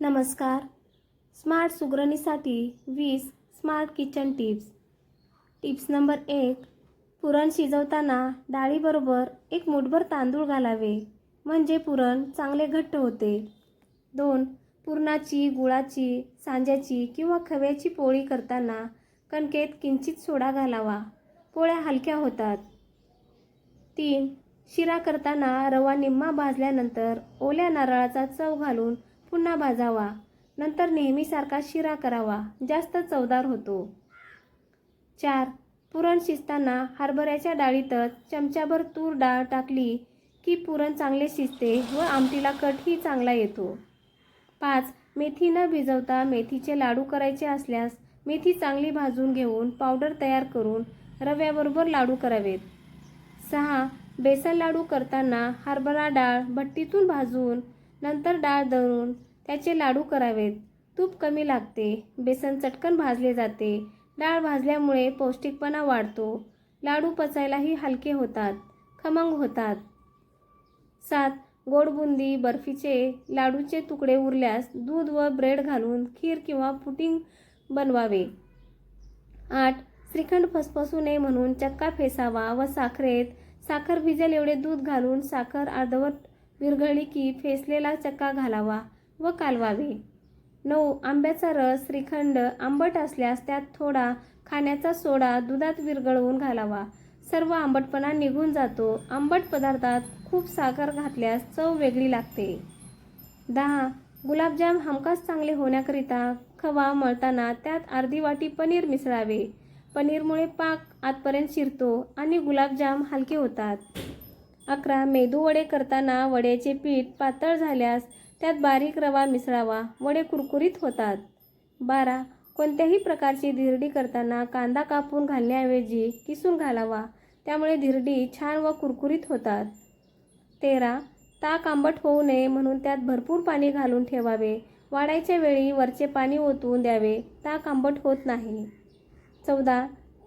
नमस्कार. स्मार्ट सुगरणीसाठी वीस smart kitchen tips. Tips number एक पुरण शिजवताना डाळीबरोबर एक मुठभर तांदूळ घालावे म्हणजे पुरण चांगले घट्ट होते. दोन पुरणाची गुळाची सांज्याची किंवा खव्याची पोळी करताना कणकेत किंचित सोडा घालावा पोळ्या हलक्या होतात. तीन शिरा करताना रवा निम्मा भाजल्यानंतर ओल्या नारळाचा चव घालून पुन्हा भाजावा नंतर नेहमीसारखा शिरा करावा. जास्त चवदार होतो. चार. पुरण शिजताना हरभऱ्याच्या डाळीतच चमच्याभर तूर डाळ टाकली की पुरण चांगले शिजते व आमटीला कटही चांगला येतो. पाच. मेथी न भिजवता मेथीचे लाडू करायचे असल्यास मेथी चांगली भाजून घेऊन पावडर तयार करून रव्याबरोबर लाडू करावेत. सहा. बेसन लाडू करताना हरभरा डाळ भट्टीतून भाजून नंतर डाळ दळून त्याचे लाडू करावेत. तूप कमी लागते बेसन चटकन भाजले जाते. डाळ भाजल्यामुळे पौष्टिकपणा वाढतो. लाडू पचायलाही हलके होतात खमंग होतात. सात गोड बुंदी बर्फीचे लाडूचे तुकडे उरल्यास दूध व ब्रेड घालून खीर किंवा पुटिंग बनवावे. आठ श्रीखंड फसफसू नये म्हणून चक्का फेसावा व साखरेत साखर भिजेल एवढे दूध घालून साखर अर्धवट विरघळली की फेसलेला चक्का घालावा व कालवावे. नऊ आंब्याचा रस श्रीखंड आंबट असल्यास त्यात थोडा खाण्याचा सोडा दुधात विरघळवून घालावा. सर्व आंबटपणा निघून जातो. आंबट पदार्थात खूप साखर घातल्यास चव वेगळी लागते. दहा गुलाबजाम हमखास चांगले होण्याकरिता खवा मळताना त्यात अर्धी वाटी पनीर मिसळावे. पनीरमुळे पाक आतपर्यंत शिरतो आणि गुलाबजाम हलके होतात. अकरा मेदूवडे करताना वड्याचे पीठ पातळ झाल्यास त्यात बारीक रवा मिसळावा. वडे कुरकुरीत होतात. बारा. कोणत्याही प्रकारची धिरडी करताना कांदा कापून घालण्याऐवजी किसून घालावा. त्यामुळे धिरडी छान व कुरकुरीत होतात. तेरा. ताक आंबट होऊ नये म्हणून त्यात भरपूर पाणी घालून ठेवावे. वाढायच्या वेळी वरचे पाणी ओतून द्यावे. ताक आंबट होत नाही. चौदा.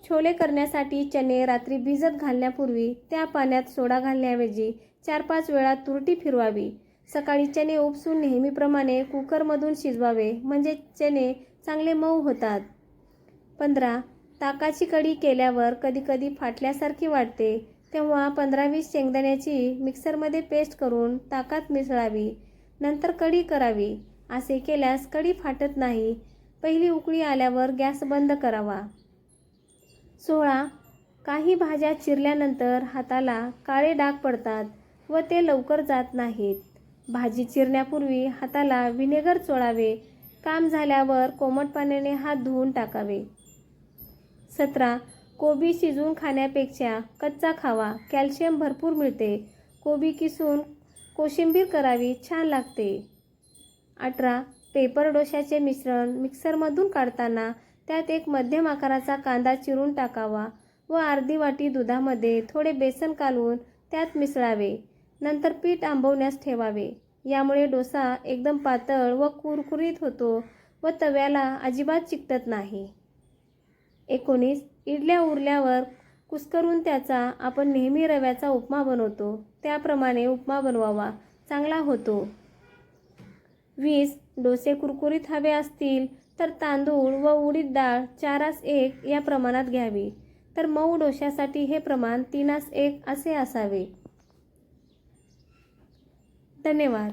छोले करण्यासाठी चणे रात्री भिजत घालण्यापूर्वी त्या पाण्यात सोडा घालण्याऐवजी चार पाच वेळा तुरटी फिरवावी. सकाळी चणे उपसून नेहमीप्रमाणे कुकरमधून शिजवावे म्हणजे चणे चांगले मऊ होतात. पंधरा ताकाची कढी केल्यावर कधीकधी फाटल्यासारखी वाटते तेव्हा पंधरा वीस शेंगदाण्याची मिक्सरमध्ये पेस्ट करून ताकात मिसळावी. नंतर कढी करावी. असे केल्यास कढी फाटत नाही. पहिली उकळी आल्यावर गॅस बंद करावा. सोळा. काही भाज्या चिरल्यानंतर हाताला काळे डाग पडतात व ते लवकर जात नाहीत. भाजी चिरण्यापूर्वी हाताला व्हिनेगर चोळावे. काम झाल्यावर कोमट पाण्याने हात धुवून टाकावे. सतरा. कोबी शिजवून खाण्यापेक्षा कच्चा खावा. कॅल्शियम भरपूर मिळते. कोबी किसून कोशिंबीर करावी छान लागते. अठरा. पेपर डोशाचे मिश्रण मिक्सरमधून काढताना त्यात एक मध्यम आकाराचा कांदा चिरून टाकावा व अर्धी वाटी दुधामध्ये थोडे बेसन कालवून त्यात मिसळावे. नंतर पीठ आंबवण्यास ठेवावे. यामुळे डोसा एकदम पातळ व कुरकुरीत होतो व तव्याला अजिबात चिकटत नाही. एकोणीस. इडल्या उरल्यावर कुस्करून त्याचा आपण नेहमी रव्याचा उपमा बनवतो. त्याप्रमाणे उपमा बनवावा. चांगला होतो. वीस डोसे कुरकुरीत हवे असतील तर तांदूळ व उडीद डाळ चारास एक या प्रमाणात घ्यावी. तर मऊ डोश्यासाठी हे प्रमाण तीनास एक असे असावे. धन्यवाद.